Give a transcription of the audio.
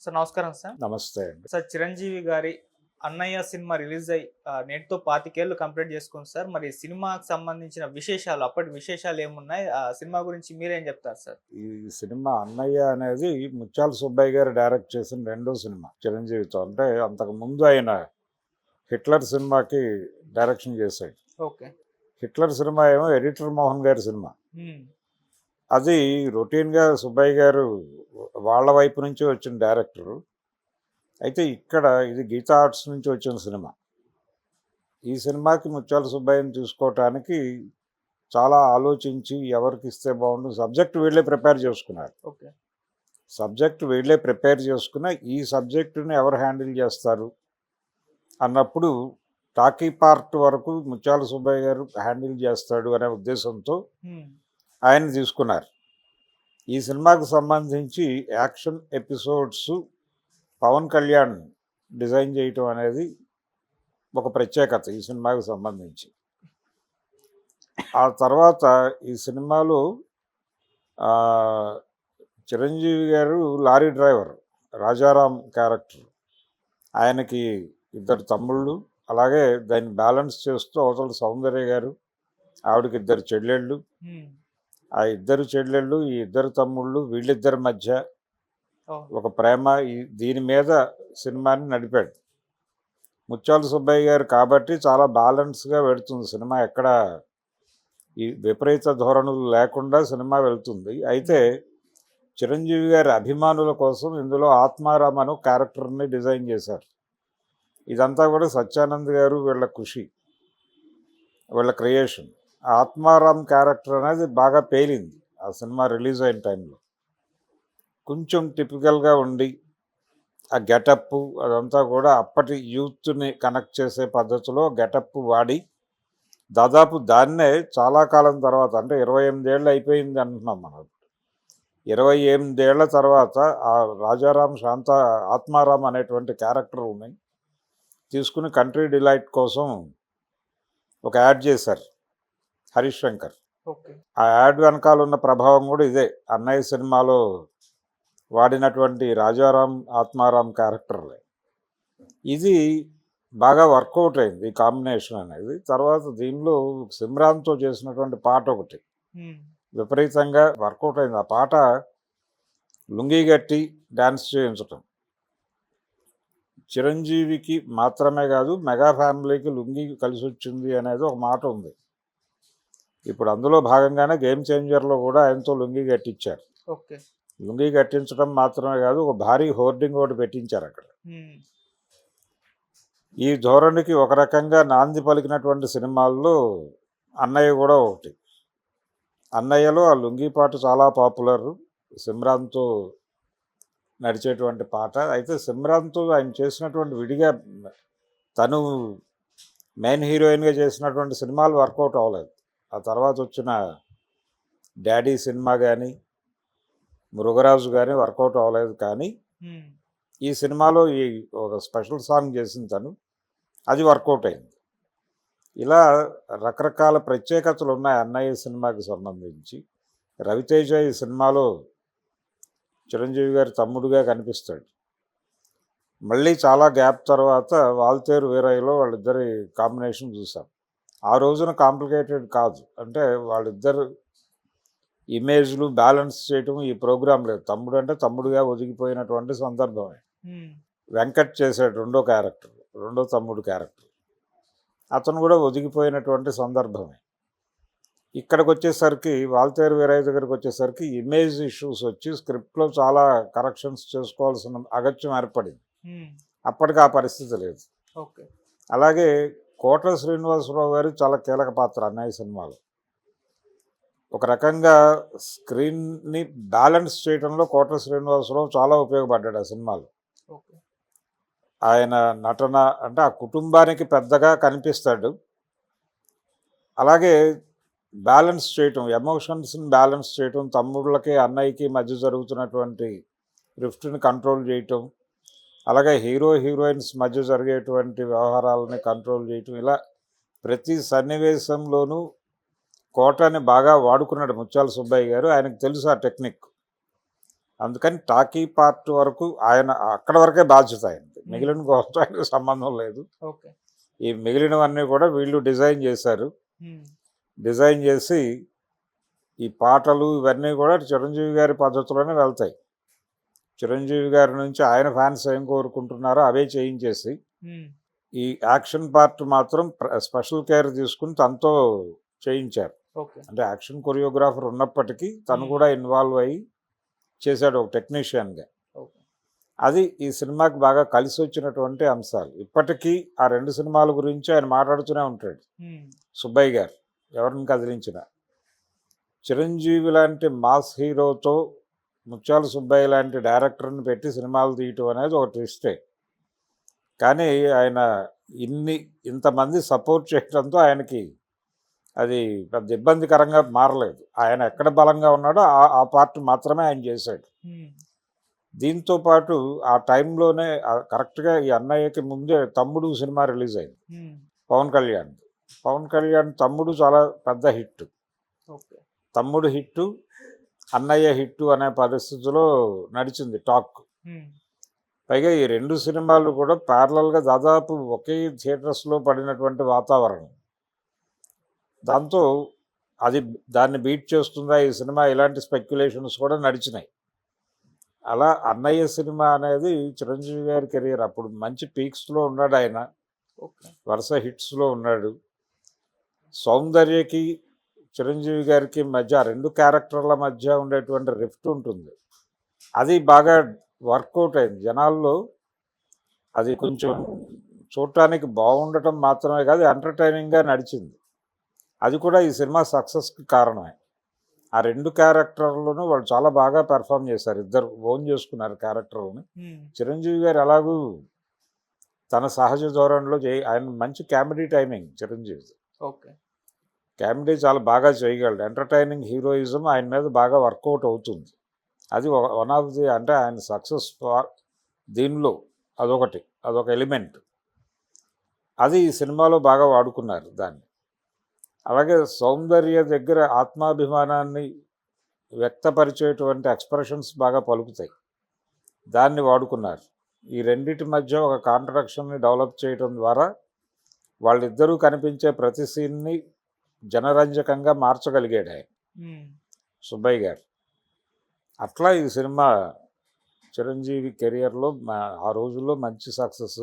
Sir నమస్కారం sir. నమస్తే అండి. సార్ చిరంజీవి గారి అన్నయ్య సినిమా రిలీజ్ అయ్యి నేటితో పాతికేళ్ళు కంప్లీట్ చేసుకుంది సార్. మరి సినిమాకి సంబంధించిన విశేషాలు అప్పటి విశేషాలు ఏమున్నాయి? ఆ సినిమా గురించి మీరేం చెప్తారు సార్? ఈ సినిమా అన్నయ్య అనేది ముత్యాల సుబ్బయ్య గారు డైరెక్ట్ చేసిన రెండో సినిమా చిరంజీవితో. అంటే అంతకు ముందు ఆయన హిట్లర్ సినిమాకి డైరెక్షన్ చేశాడు. ఓకే. హిట్లర్ సినిమా ఏమో ఎడిటర్ మోహన్ గారి సినిమా. అది రొటీన్గా సుబ్బయ్య గారు వాళ్ళ వైపు నుంచి వచ్చిన డైరెక్టరు. అయితే ఇక్కడ ఇది గీతా ఆర్ట్స్ నుంచి వచ్చిన సినిమా. ఈ సినిమాకి ముత్యాల సుబ్బయ్యని తీసుకోవటానికి చాలా ఆలోచించి ఎవరికి ఇస్తే బాగుండు సబ్జెక్ట్ వీళ్ళే ప్రిపేర్ చేసుకున్నారు. ఓకే. సబ్జెక్ట్ వీళ్ళే ప్రిపేర్ చేసుకున్న ఈ సబ్జెక్టుని ఎవరు హ్యాండిల్ చేస్తారు? అన్నప్పుడు టాకీ పార్ట్ వరకు ముత్యాల సుబ్బయ్య గారు హ్యాండిల్ చేస్తాడు అనే ఉద్దేశంతో ఆయన తీసుకున్నారు. ఈ సినిమాకు సంబంధించి action episodes Pawan Kalyan design చేయటం అనేది ఒక ప్రత్యేకత ఈ సినిమాకు సంబంధించి. ఆ తర్వాత ఈ సినిమాలో చిరంజీవి గారు లారీ డ్రైవర్ రాజారాం క్యారెక్టర్. ఆయనకి ఇద్దరు తమ్ముళ్ళు అలాగే దాన్ని బ్యాలెన్స్ చేస్తూ అవతల సౌందర్య గారు ఆవిడకి ఇద్దరు చెల్లెళ్ళు. ఆ ఇద్దరు చెల్లెళ్ళు ఈ ఇద్దరు తమ్ముళ్ళు వీళ్ళిద్దరి మధ్య ఒక ప్రేమ ఈ దీని మీద సినిమాని నడిపాడు. ముత్యాల సుబ్బయ్య గారు కాబట్టి చాలా బ్యాలెన్స్గా వెళుతుంది సినిమా. ఎక్కడ ఈ విపరీత ధోరణులు లేకుండా సినిమా వెళ్తుంది. అయితే చిరంజీవి గారి అభిమానుల కోసం ఇందులో ఆత్మారాం అను క్యారెక్టర్ని డిజైన్ చేశారు. ఇదంతా కూడా సత్యానంద్ గారు వీళ్ళ కృషి వీళ్ళ క్రియేషన్. ఆత్మారాం క్యారెక్టర్ అనేది బాగా పేలింది ఆ సినిమా రిలీజ్ అయిన టైంలో కొంచెం టిపికల్గా ఉండి ఆ గెటప్ అదంతా కూడా అప్పటి యూత్ని కనెక్ట్ చేసే పద్ధతిలో గెటప్ వాడి దాదాపు దాన్నే చాలా కాలం తర్వాత అంటే ఇరవై ఎనిమిదేళ్ళు అయిపోయింది అంటున్నాం మనం. ఇరవై ఎనిమిదేళ్ళ తర్వాత ఆ రాజారాం శాంత ఆత్మారాం అనేటువంటి క్యారెక్టర్ ఉన్నాయి తీసుకుని కంట్రీ డిలైట్ కోసం ఒక యాడ్ చేశారు. హరీష్ శంకర్ ఓకే. ఆ యాడ్ వెనకాల ఉన్న ప్రభావం కూడా ఇదే. అన్నయ్య సినిమాలో వాడినటువంటి రాజారాం ఆత్మారాం క్యారెక్టర్లే. ఇది బాగా వర్కౌట్ అయింది ఈ కాంబినేషన్ అనేది. తర్వాత దీనిలో సిమ్రాన్తో చేసినటువంటి పాట ఒకటి. విపరీతంగా వర్కౌట్ అయింది. ఆ పాట లుంగి గట్టి డ్యాన్స్ చేయించటం. చిరంజీవికి మాత్రమే కాదు మెగా ఫ్యామిలీకి లుంగి కలిసి వచ్చింది అనేది ఒక మాట ఉంది. ఇప్పుడు అందులో భాగంగానే గేమ్ చేంజర్లో కూడా ఆయనతో లుంగి కట్టించారు. ఓకే. లుంగి కట్టించడం మాత్రమే కాదు ఒక భారీ హోర్డింగ్ ఒకటి పెట్టించారు అక్కడ. ఈ ధోరణికి ఒక రకంగా నాంది పలికినటువంటి సినిమాల్లో అన్నయ్య కూడా ఒకటి. అన్నయ్యలో ఆ లుంగి పాట చాలా పాపులర్. సిమ్రాన్తో నడిచేటువంటి పాట. అయితే సిమ్రాన్తో ఆయన చేసినటువంటి విడిగా తను మెయిన్ హీరోయిన్గా చేసినటువంటి సినిమాలు వర్కౌట్ అవ్వలేదు. ఆ తర్వాత వచ్చిన డాడీ సినిమా కానీ మృగరాజు కానీ వర్కౌట్ అవ్వలేదు కానీ ఈ సినిమాలో ఈ ఒక స్పెషల్ సాంగ్ చేసింది తను. అది వర్కౌట్ అయింది. ఇలా రకరకాల ప్రత్యేకతలు ఉన్నాయి అన్నయ్య సినిమాకి సంబంధించి. రవితేజ ఈ సినిమాలో చిరంజీవి గారి తమ్ముడుగా కనిపిస్తాడు. మళ్ళీ చాలా గ్యాప్ తర్వాత వాల్తేరు వీరయ్యలో వాళ్ళిద్దరి కాంబినేషన్ చూసాం. ఆ రోజున కాంప్లికేటెడ్ కాదు. అంటే వాళ్ళిద్దరు ఇమేజ్లు బ్యాలెన్స్ చేయటం ఈ ప్రోగ్రాం లేదు. తమ్ముడు అంటే తమ్ముడుగా ఒదిగిపోయినటువంటి సందర్భమే. వెంకట్ చేసాడు రెండో క్యారెక్టర్ రెండో తమ్ముడు క్యారెక్టర్ అతను కూడా ఒదిగిపోయినటువంటి సందర్భమే. ఇక్కడికి వచ్చేసరికి వాల్తేరు వీరయ్య దగ్గరికి వచ్చేసరికి ఇమేజ్ ఇష్యూస్ వచ్చి స్క్రిప్ట్లో చాలా కరెక్షన్స్ చేసుకోవాల్సిన అగత్యం ఏర్పడింది. అప్పటికి ఆ పరిస్థితి లేదు. ఓకే. అలాగే కోట శ్రీనివాసరావు గారు చాలా కీలక పాత్ర అన్నయ్య సినిమాలో. ఒక రకంగా స్క్రీన్ని బ్యాలెన్స్ చేయడంలో కోట శ్రీనివాసరావు చాలా ఉపయోగపడ్డాడు ఆ సినిమాలో. ఆయన నటన అంటే ఆ కుటుంబానికి పెద్దగా కనిపిస్తాడు. అలాగే బ్యాలెన్స్ చేయటం ఎమోషన్స్ని బ్యాలెన్స్ చేయటం తమ్ముళ్ళకి అన్నయ్యకి మధ్య జరుగుతున్నటువంటి రిఫ్ట్ని కంట్రోల్ చేయటం అలాగే హీరో హీరోయిన్స్ మధ్య జరిగేటువంటి వ్యవహారాలని కంట్రోల్ చేయటం ఇలా ప్రతి సన్నివేశంలోనూ కోటని బాగా వాడుకున్నాడు ముత్యాల సుబ్బయ్య గారు. ఆయనకు తెలుసు ఆ టెక్నిక్. అందుకని టాకీ పార్ట్ వరకు ఆయన అక్కడ వరకే బాధ్యత అయింది మిగిలిన ఆయనకు సంబంధం లేదు. ఈ మిగిలినవన్నీ కూడా వీళ్ళు డిజైన్ చేశారు. డిజైన్ చేసి ఈ పాటలు ఇవన్నీ కూడా చిరంజీవి గారి పద్ధతిలోనే వెళ్తాయి. చిరంజీవి గారి నుంచి ఆయన ఫ్యాన్స్ ఏం కోరుకుంటున్నారో అవే చేయించేసి ఈ యాక్షన్ పార్ట్ మాత్రం స్పెషల్ కేర్ తీసుకుని తనతో చేయించారు. ఓకే. అంటే యాక్షన్ కొరియోగ్రాఫర్ ఉన్నప్పటికీ తను. కూడా ఇన్వాల్వ్ అయ్యి చేశాడు ఒక టెక్నీషియన్గా. అది ఈ సినిమాకి బాగా కలిసి వచ్చినటువంటి అంశాలు. ఇప్పటికీ ఆ రెండు సినిమాల గురించి ఆయన మాట్లాడుతూనే ఉంటాడు. సుబ్బయ్య గారు ఎవరిని కదిలించిన. చిరంజీవి లాంటి మాస్ హీరోతో ముత్యాల సుబ్బయ్య లాంటి డైరెక్టర్ని పెట్టి సినిమాలు తీయటం అనేది ఒక ట్విస్టే. కానీ ఆయన ఇన్ని ఇంతమంది సపోర్ట్ చేయడంతో ఆయనకి అది పెద్ద ఇబ్బందికరంగా మారలేదు. ఆయన ఎక్కడ బలంగా ఉన్నాడో ఆ- ఆ పార్ట్ మాత్రమే ఆయన చేశాడు. దీంతో పాటు ఆ టైంలోనే కరెక్ట్గా ఈ అన్నయ్యకి ముందే తమ్ముడు సినిమా రిలీజ్ అయింది. పవన్ కళ్యాణ్. పవన్ కళ్యాణ్ తమ్ముడు చాలా పెద్ద హిట్. తమ్ముడు హిట్టు అన్నయ్య హిట్టు అనే పరిస్థితిలో నడిచింది టాక్. పైగా ఈ రెండు సినిమాలు కూడా ప్యారలల్గా దాదాపు ఒకే థియేటర్స్లో పడినటువంటి వాతావరణం. దాంతో అది దాన్ని బీట్ చేస్తుందా ఈ సినిమా ఇలాంటి స్పెక్యులేషన్స్ కూడా నడిచినాయి. అలా అన్నయ్య సినిమా అనేది చిరంజీవి గారి కెరీర్ అప్పుడు మంచి పీక్స్లో ఉన్నాడు ఆయన వరుస హిట్స్లో ఉన్నాడు. సౌందర్యకి చిరంజీవి గారికి మధ్య రెండు క్యారెక్టర్ల మధ్య ఉండేటువంటి రిఫ్ట్ ఉంటుంది. అది బాగా వర్కౌట్ అయింది. జనాల్లో అది కొంచెం చూడటానికి బాగుండటం మాత్రమే కాదు ఎంటర్టైనింగ్గా నడిచింది. అది కూడా ఈ సినిమా సక్సెస్కి కారణమే. ఆ రెండు క్యారెక్టర్లను వాళ్ళు చాలా బాగా పెర్ఫామ్ చేశారు. ఇద్దరు ఓన్ చేసుకున్నారు క్యారెక్టర్ని చిరంజీవి గారు ఎలాగూ తన సహజ ధోరణిలో ఆయన మంచి comedy timing Chiranjeevi okay. Comedy చాలా బాగా చేయగలడు. ఎంటర్టైనింగ్ హీరోయిజం ఆయన మీద బాగా వర్కౌట్ అవుతుంది. అది వన్ ఆఫ్ ది అంటే ఆయన సక్సెస్ దీనిలో అదొకటి అదొక ఎలిమెంట్ అది ఈ సినిమాలో బాగా వాడుకున్నారు దాన్ని. అలాగే సౌందర్య దగ్గర ఆత్మాభిమానాన్ని వ్యక్తపరిచేటువంటి ఎక్స్ప్రెషన్స్ బాగా పలుకుతాయి. దాన్ని వాడుకున్నారు. ఈ రెండింటి మధ్య ఒక కాంట్రడక్షన్ని డెవలప్ చేయడం ద్వారా వాళ్ళిద్దరూ కనిపించే ప్రతి సీన్ని జనరంజకంగా మార్చగలిగాడు ఆయన. సుబ్బయ్య గారు. అట్లా ఈ సినిమా చిరంజీవి కెరియర్లో ఆ రోజుల్లో మంచి సక్సెస్